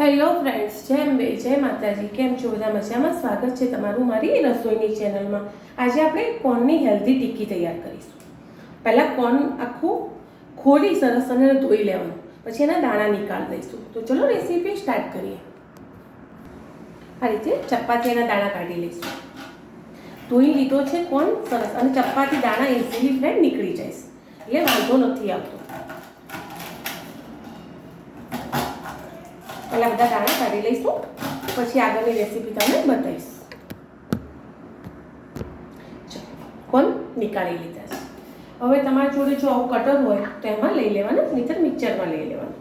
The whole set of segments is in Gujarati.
હેલો ફ્રેન્ડ્સ જય અંબે, જય માતાજી. કેમ છો? બધા મજામાં? સ્વાગત છે તમારું મારી રસોઈની ચેનલમાં આજે આપણે કોર્નની હેલ્ધી ટિક્કી તૈયાર કરીશું. પહેલાં કોર્ન આખું ખોલી, સરસ અને ધોઈ લેવાનું. પછી એના દાણા નિકાળ દઈશું તો ચલો રેસીપી સ્ટાર્ટ કરીએ. આ રીતે ચપાતી એના દાણા કાઢી લઈશું. ધોઈ લીધો છે કોર્ન સરસ. અને ચપાતી, દાણા ઇઝીલી ફ્રેન્ડ નીકળી જાય એટલે વાંધો નથી આવતો. પહેલાં બધા દાણા કાઢી લઈશું. પછી આગળની રેસીપી તમને બતાવીશ. કોણ નીકાળી લીધા છે? હવે તમારી જોડે જો આવું કટર હોય, તો એમાં લઈ લેવાના નહીંતર મિક્સરમાં લઈ લેવાનું.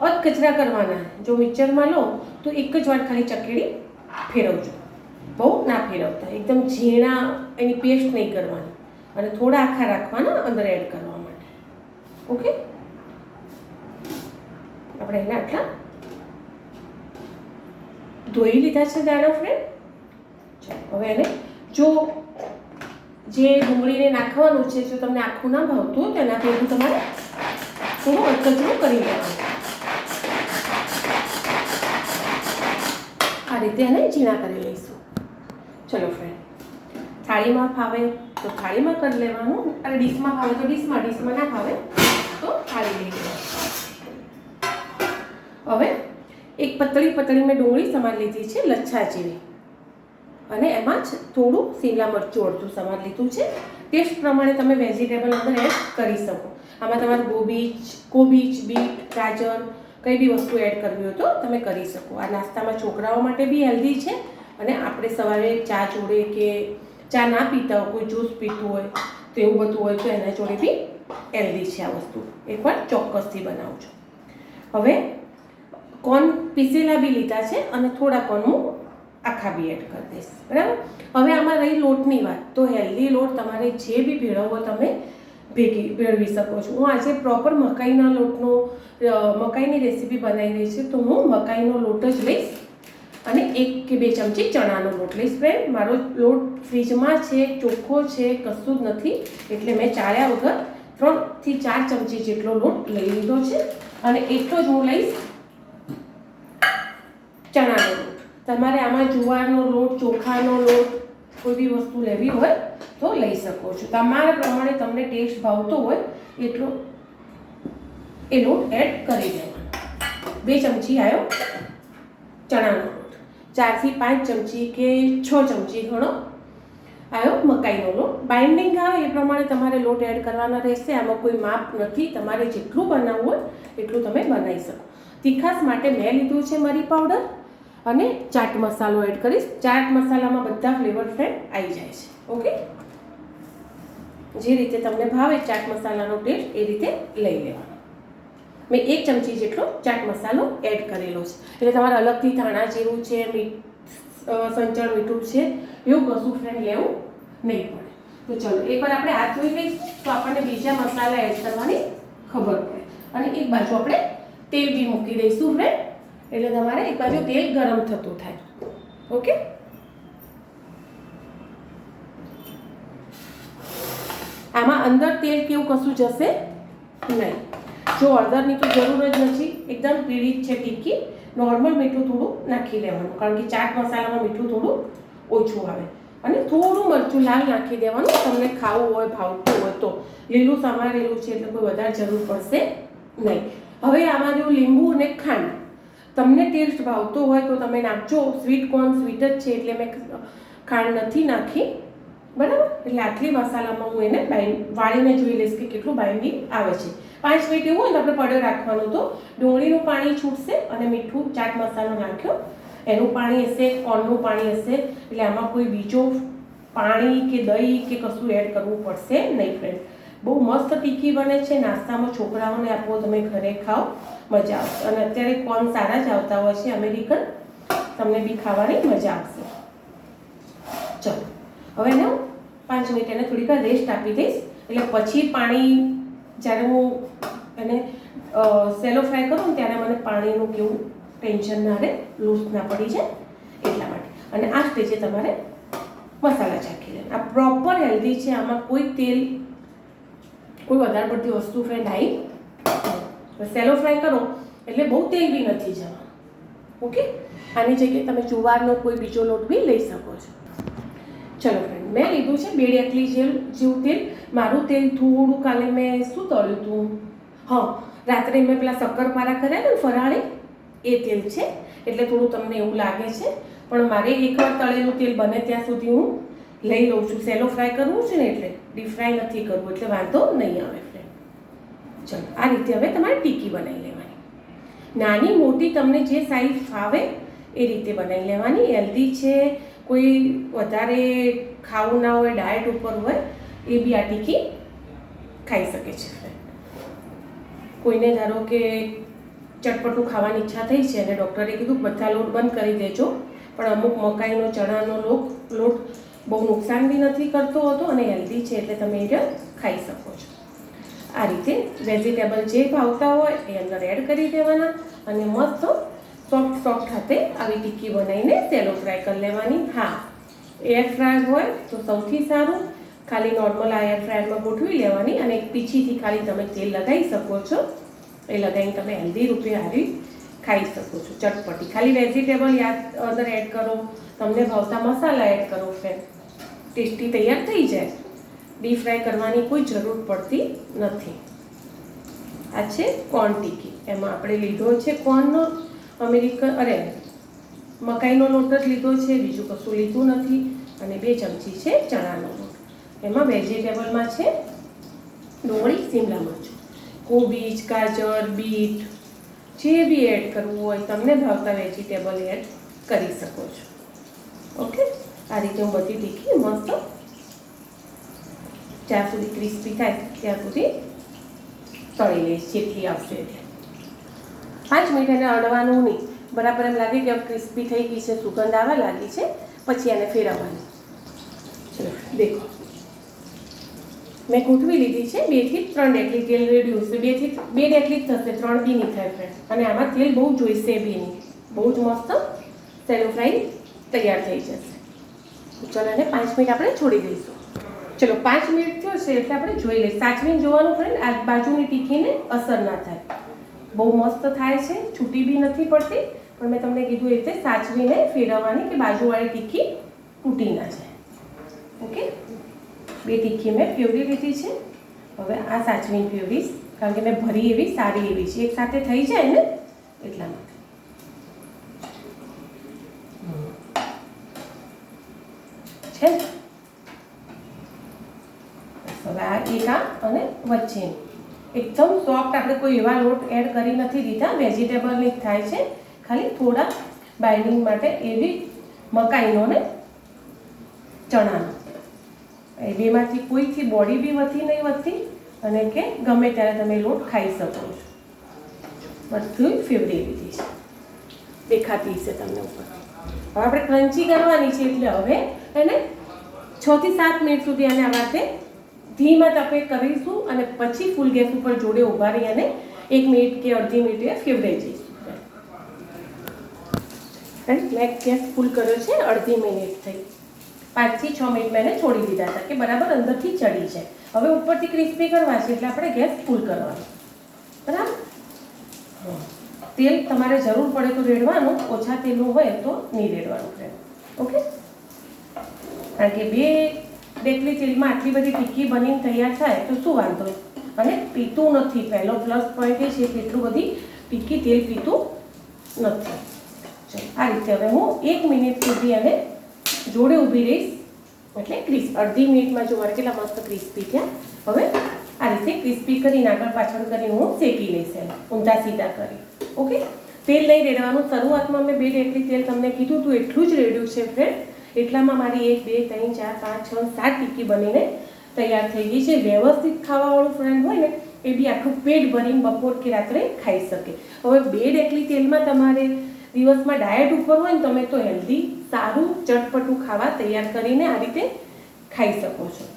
અધ કચરા કરવાના. જો મિક્સરમાં લો, તો એક જ વાર ખાલી ચકેડી ફેરવજો. બહુ ના ફેરવતા. એકદમ ઝીણા, એની પેસ્ટ નહીં કરવાની. અને થોડા આખા રાખવાના અંદર એડ કરવા માટે. ઓકે આપણે એને આટલા ધોઈ લીધા છે દાણા ફ્રેન્ડ હવે એને જો જે ડુંગળીને નાખવાનું છે, જો તમને આખું ના ભાવતું તો એના ભેગું તમારે થોડું અટકચરું કરી લેવાનું. આ રીતે એને ઝીણા કરી લઈશું. ચલો ફ્રેન્ડ થાળીમાં ફાવે તો થાળીમાં કરી લેવાનું. અને ડીશમાં ફાવે તો ડીશમાં ડીશમાં ના ફાવે તો થાળી લઈ લેવાનું. હવે એક પતળી પતળી મેં ડુંગળી સમાર લીધી છે લચ્છા જેવી. અને એમાં જ થોડું શિમલા મરચું અડધું સમાર લીધું છે. ટેસ્ટ પ્રમાણે તમે વેજીટેબલ અંદર એડ કરી શકો. આમાં તમારે ગોબીજ, કોબીજ, બીટ, ગાજર કઈ બી વસ્તુ એડ કરવી હોય તો તમે કરી શકો. આ નાસ્તામાં છોકરાઓ માટે બી હેલ્ધી છે અને આપણે સવારે ચા જોડે કે ચા ના પીતા હોય, કોઈ જ્યુસ પીતું હોય, તો એવું બધું હોય તો એના જોડે બી હેલ્ધી છે આ વસ્તુ. એ પણ ચોક્કસથી બનાવજો. હવે કોર્ન પીસેલા બી લીધા છે અને થોડા કોર્ન હું આખા બી એડ કરી દઈશ. બરાબર? હવે આમાં રહી લોટની વાત. તો હેલ્ધી લોટ તમારે જે બી ભેળવવો તમે ભેગી ભેળવી શકો છો. હું આજે પ્રોપર મકાઈના લોટનો મકાઈની રેસીપી બનાવી રહી છું, તો હું મકાઈનો લોટ જ લઈશ અને એક કે બે ચમચી ચણાનો લોટ લઈશ ફ્રેન્ડ મારો લોટ ફ્રીજમાં છે, ચોખ્ખો છે, કશું જ નથી. એટલે મેં ચાળ્યા વગર ત્રણથી ચાર ચમચી જેટલો લોટ લઈ લીધો છે. અને એટલો જ હું લઈશ ચણાનો લોટ તમારે આમાં જુવારનો લોટ, ચોખાનો લોટ કોઈ બી વસ્તુ લેવી હોય તો લઈ શકો છો. તમારા પ્રમાણે તમને ટેસ્ટ ભાવતો હોય એટલો એ લોટ એડ કરી દેવાનો. બે ચમચી આવ્યો ચણાનો લોટ. ચારથી પાંચ ચમચી કે છ ચમચી ઘણો આવ્યો મકાઈનો લોટ. બાઇન્ડિંગ આવે એ પ્રમાણે તમારે લોટ એડ કરવાના રહેશે. આમાં કોઈ માપ નથી. તમારે જેટલું બનાવવું હોય એટલું તમે બનાવી શકો. તીખાસ માટે મેં લીધું છે મરી પાવડર અને ચાટ મસાલો એડ કરીશ. ચાટ મસાલામાં બધા ફ્લેવર ફ્રેન્ડ આવી જાય છે. ઓકે? જે રીતે તમને ભાવે ચાટ મસાલાનો ટેસ્ટ એ રીતે લઈ લેવાનો. મેં એક ચમચી જેટલો ચાટ મસાલો એડ કરેલો છે. એટલે તમારે અલગથી ધાણા જેવું છે સંચળ મીઠું છે, એવું કશું ફ્રેન્ડ લેવું નહીં પડે. તો ચલો, એકવાર આપણે હાથ ધોઈ લઈશ તો આપણને બીજા મસાલા એડ કરવાની ખબર પડે. અને એક બાજુ આપણે તેલ બી મૂકી દઈશું, ફ્રેન્ડ. એટલે તમારે એક બાજુ તેલ ગરમ થતું થાય. ઓકે? આમાં અંદર તેલ કેવું કશું જશે નહીં. જો હળદરની તો જરૂર જ નથી, એકદમ પીળી જ છે ટીકી. નોર્મલ મીઠું થોડું નાખી લેવાનું, કારણ કે ચાટ મસાલામાં મીઠું થોડું ઓછું આવે. અને થોડું મરચું લાલ નાખી દેવાનું, તમને ખાવું હોય, ભાવતું હોય તો. લીલું સમારેલું છે એટલે કોઈ વધારે જરૂર પડશે નહીં. હવે આમાં જો લીંબુ અને ખાંડ તમને ટેસ્ટ ભાવતો હોય તો તમે નાખજો. સ્વીટ કોર્ન સ્વીટ જ છે એટલે મેં ખાંડ નથી નાખી. બરાબર? એટલે આટલી મસાલામાં હું એને બાઇન્ડ વાળીને જોઈ લઈશ કે કેટલું બાઇન્ડિંગ આવે છે. પાંચ મિનિટ એવું હોય ને, આપણે પડ્યો રાખવાનું તો ડુંગળીનું પાણી છૂટશે અને મીઠું ચાટ મસાલો નાખ્યો. એનું પાણી હશે કોર્નનું પાણી હશે. એટલે આમાં કોઈ બીજો પાણી કે દહીં કે કશું એડ કરવું પડશે નહીં ફ્રેન્ડ બહુ મસ્ત ટીકી બને છે. નાસ્તામાં છોકરાઓને આપો, તમે ઘરે ખાઓ. મજા આવશે. અને અત્યારે કોર્ન સારા જ આવતા હોય છે અમેરિકન, તમને બી ખાવાની મજા આવશે. ચલો, હવે ને પાંચ મિનિટ એને થોડીક રેસ્ટ આપી દઈશ. એટલે પછી પાણી, જ્યારે હું એને સેલો ફ્રાય કરું ત્યારે મને પાણીનું કેવું ટેન્શન ના રહે લૂઝ ના પડી જાય, એટલા માટે. અને આ સ્ટેજે તમારે મસાલા ચાખી લેવાના આ પ્રોપર હેલ્ધી છે, આમાં કોઈ તેલ, કોઈ વધારે પડતી વસ્તુ ફ્રેન્ડ આવી સેલો ફ્રાય કરો, એટલે બહુ તેલ બી નથી જવા. ઓકે આની જગ્યાએ તમે જુવારનો કોઈ બીજો લોટ બી લઈ શકો છો. ચલો ફ્રેન્ડ મેં લીધું છે બેડી ડેકલી જેલ, જેવું તેલ. મારું તેલ થોડું કાલે મેં શું તળ્યું હતું હા, રાત્રે મેં પેલા શક્કરપારા કર્યા ને ફરાળી? એ તેલ છે. એટલે થોડું તમને એવું લાગે છે. પણ મારે એકવાર તળેલું તેલ બને ત્યાં સુધી હું લઈ લઉં છું. સેલો ફ્રાય કરવું છે ને એટલે? ડીપ ફ્રાય નથી કરવું, એટલે વાંધો નહીં આવે. ચલો, આ રીતે હવે તમારે ટીકી બનાવી લેવાની. નાની મોટી તમને જે સાઈઝ ફાવે એ રીતે બનાવી લેવાની. હેલ્ધી છે, કોઈ વધારે ખાવું ના હોય ડાયટ ઉપર હોય, એ બી આ ટીકી ખાઈ શકે છે. કોઈને ધારો કે ચટપટું ખાવાની ઈચ્છા થઈ છે અને ડૉક્ટરે કીધું, બધા લોટ બંધ કરી દેજો. પણ અમુક મકાઈનો, ચણાનો લોટ લોટ બહુ નુકસાન બી નથી કરતો હોતો અને હેલ્ધી છે એટલે તમે એ ખાઈ શકો છો. આ રીતે વેજીટેબલ જે ભાવતા હોય એ અંદર એડ કરી દેવાના અને મસ્ત સોફ્ટ સોફ્ટ હાથે આવી ટિક્કી બનાવીને સેલો ફ્રાય કરી લેવાની. હા એર ફ્રાય હોય તો સૌથી સારું. ખાલી નોર્મલ આ એર ફ્રાયરમાં ગોઠવી લેવાની અને પીછીથી ખાલી તમે તેલ લગાવી શકો છો. એ લગાવીને તમે હેલ્ધી રૂપે હારી ખાઈ શકો છો. ચટપટી. ખાલી વેજીટેબલ યાદ અંદર એડ કરો. તમને ભાવતા મસાલા એડ કરો ફ્રેન્ડ ટેસ્ટી તૈયાર થઈ જાય. ડીપ ફ્રાય કરવાની કોઈ જરૂર પડતી નથી. આ છે કોર્ન ટીકી એમાં આપણે લીધો છે કોર્નનો અમેરિકન, અરે, મકાઈનો લોટ જ લીધો છે, બીજું કશું લીધું નથી અને બે ચમચી છે ચણાનો લોટ. એમાં વેજીટેબલમાં છે ડુંગળી શિમલા મરચું. કોબીજ, ગાજર, બીટ, જે બી એડ કરવું હોય તમને ભાવતા વેજીટેબલ એડ કરી શકો છો. ઓકે આ રીતે હું બધી તીખી મસ્ત જ્યાં સુધી ક્રિસ્પી થાય ત્યાં સુધી તળી લઈશ, જેટલી આવશે પાંચ મિનિટ એને અડવાનું નહીં. બરાબર એમ લાગે કે ક્રિસ્પી થઈ ગઈ છે, સુગંધ આવવા લાગી છે, પછી એને ફેરવવાની. ચલો, દેખો. મેં ગોઠવી લીધી છે બેથી ત્રણ ડેટલી તેલ રેડ્યું છે બેથી બે ડેટલી થશે, ત્રણ બી નહીં થાય ફ્રેન્ડ અને આમાં તેલ બહુ જોઈશે બી નહીં. બહુ જ મસ્ત સેલો ફ્રાય તૈયાર થઈ જશે. ચલો એને પાંચ મિનિટ આપણે છોડી દઈશું. ચલો, પાંચ મિનિટ થયો છે એટલે આપણે જોઈ લઈએ. સાચવીને જોવાનું ફ્રેન્ડ આ બાજુની તીખીને અસર ના થાય. બહુ મસ્ત થાય છે, છૂટી બી નથી પડતી, પણ મેં તમને કીધું એ રીતે સાચવીને ફેરવવાની કે બાજુવાળી તીખી તૂટી ના જાય. ઓકે? બે તીખી મેં ફેવરી લીધી છે. હવે આ સાચવીને ફેવરીશ કારણ કે મેં ભરી એવી, સારી એવી છે. એક સાથે થઈ જાય ને, એટલા માટે છે ને? આ અને વચ્ચેની એકદમ સોફ્ટ આપણે કોઈ એવા લોટ એડ કરી નથી દીધા વેજીટેબલની જ થાય છે. ખાલી થોડા બાઇન્ડિંગ માટે એવી મકાઈનો ને ચણાનો. એ બેમાંથી કોઈથી બોડી બી વધી નહીં વધતી અને કે ગમે ત્યારે તમે લોટ ખાઈ શકો છો. બધું ફેવરી લીધી છે. દેખાતી છે તમને ઉપર. હવે આપણે ક્રંચી કરવાની છે એટલે હવે એને છ થી સાત મિનિટ સુધી આને આ વાતે ધીમા તપે કરીશું અને પછી ફૂલ ગેસ ઉપર જોડે ઊભા રહી અને એક મિનિટ કે અડધી મિનિટે ફેવરાઈ જઈશું. મેં ગેસ ફૂલ કર્યો છે, અડધી મિનિટ થઈ. પાંચથી છ મિનિટ મેં છોડી દીધા હતા, કે બરાબર અંદરથી ચડી છે. હવે ઉપરથી ક્રિસ્પી કરવા છે એટલે આપણે ગેસ ફૂલ કરવાનો. બરાબર? તેલ તમારે જરૂર પડે તો રેડવાનું, ઓછા તેલનું હોય તો નહીં રેડવાનું. ઓકે કારણ કે બે ડેકલી તેલમાં આટલી બધી ટીકી બનીને તૈયાર થાય તો શું વાંધો? અને પીતું નથી. પહેલો પ્લસ પોઈન્ટ એ છે કે એટલું બધી ટીકી તેલ પીતું નથી. ચલો, આ રીતે હવે હું એક મિનિટ સુધી એને જોડે ઊભી રહીશ. એટલે ક્રિસ્પ અડધી મિનિટમાં જો કેટલા મસ્ત ક્રિસ્પી થયા હવે આ રીતે ક્રિસ્પી કરીને આગળ પાછળ કરી હું શેકી લઈશ એને, ઊંધા સીધા કરી. ઓકે તેલ નહીં રેડવાનું. શરૂઆતમાં મેં બે રેટલી તેલ તમને કીધું હતું એટલું જ રેડ્યું છે ફ્રેન્ડ એટલામાં મારી એક, બે, ત્રણ, ચાર, પાંચ, છ, સાત ટીકી બનીને તૈયાર થઈ ગઈ છે. વ્યવસ્થિત ખાવાવાળું ફ્રેન્ડ હોય ને, એ બી આખું પેટ ભરીને બપોર કે રાત્રે ખાઈ શકે. હવે બે ડેકલી તેલમાં તમારે દિવસમાં ડાયટ ઉપર હોય ને, તમે તો હેલ્ધી સારું, ચટપટું ખાવા તૈયાર કરીને આ રીતે ખાઈ શકો છો.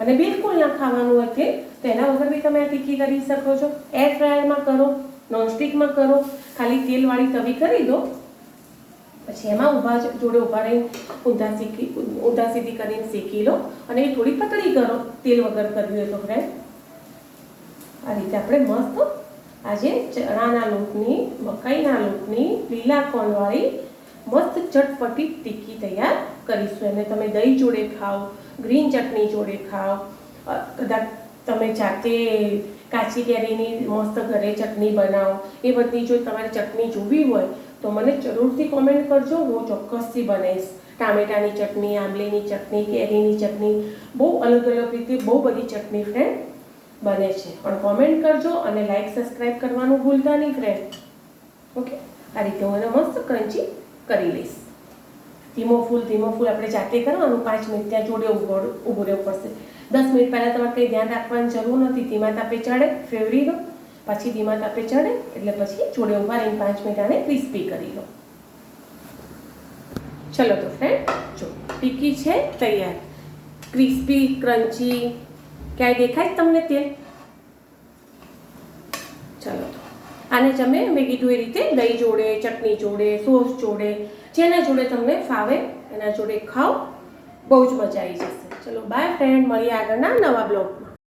અને બિલકુલ ના ખાવાનું હોય તો એના વગર બી તમે આ ટીકી કરી શકો છો. એર ફ્રાયરમાં કરો નોનસ્ટિકમાં કરો, ખાલી તેલવાળી તવી કરી દો પછી એમાં ઊભા જોડે ઊભા રહીને ઊંધા શીખી ઊંધા સીધી કરીને શેકી લો અને એ થોડી પતળી કરો, તેલ વગર કરવી હોય તો ફ્રેન્ડ આ રીતે આપણે મસ્ત આજે ચણાના લોટની, મકાઈના લોટની લીલા કોણવાળી મસ્ત ચટપટી ટીકી તૈયાર કરીશું. એને તમે દહીં જોડે ખાઓ, ગ્રીન ચટણી જોડે ખાઓ. કદાચ તમે જાતે કાચી કેરીની મસ્ત ઘરે ચટણી બનાવો. એ બધી જો તમારે ચટણી જોવી હોય તો મને જરૂરથી કોમેન્ટ કરજો, હું ચોક્કસથી બનાવીશ. ટામેટાની ચટણી, આંબલીની ચટણી, કેરીની ચટણી, બહુ અલગ અલગ રીતે બહુ બધી ચટણી ફ્રેન્ડ બને છે. પણ કોમેન્ટ કરજો અને લાઈક સબસ્ક્રાઈબ કરવાનું ભૂલતા નહીં ફ્રેન્ડ ઓકે આ રીતે હું એને મસ્ત ક્રંચી કરી લઈશ. ધીમો ફૂલ ધીમો ફૂલ આપણે જાતે કરવાનું, પાંચ મિનિટ ત્યાં જોડે ઊભો ઊભું રહેવું પડશે. દસ મિનિટ પહેલાં તમારે કંઈ ધ્યાન રાખવાની જરૂર નથી. ધીમા તાપે ચડે, ફેવરી દો પછી ધીમા તાપે ચડે, એટલે પછી જોડે ઊભા રહીને પાંચ મિનિટ આને ક્રિસ્પી કરી લો. ચલો તો ફ્રેન્ડ જો, ટીકી છે, તૈયાર. ક્રિસ્પી ક્રન્ચી ક્યાંય દેખાય તમને તેલ? ચલો આને તમે મેં કીધું એ રીતે દહીં જોડે, ચટણી જોડે, સોસ જોડે, જેના જોડે તમને ફાવે, એના જોડે ખાઓ. બહુ જ મજા આવી જશે. ચલો બાય ફ્રેન્ડ મળીએ આગળના નવા બ્લોગમાં.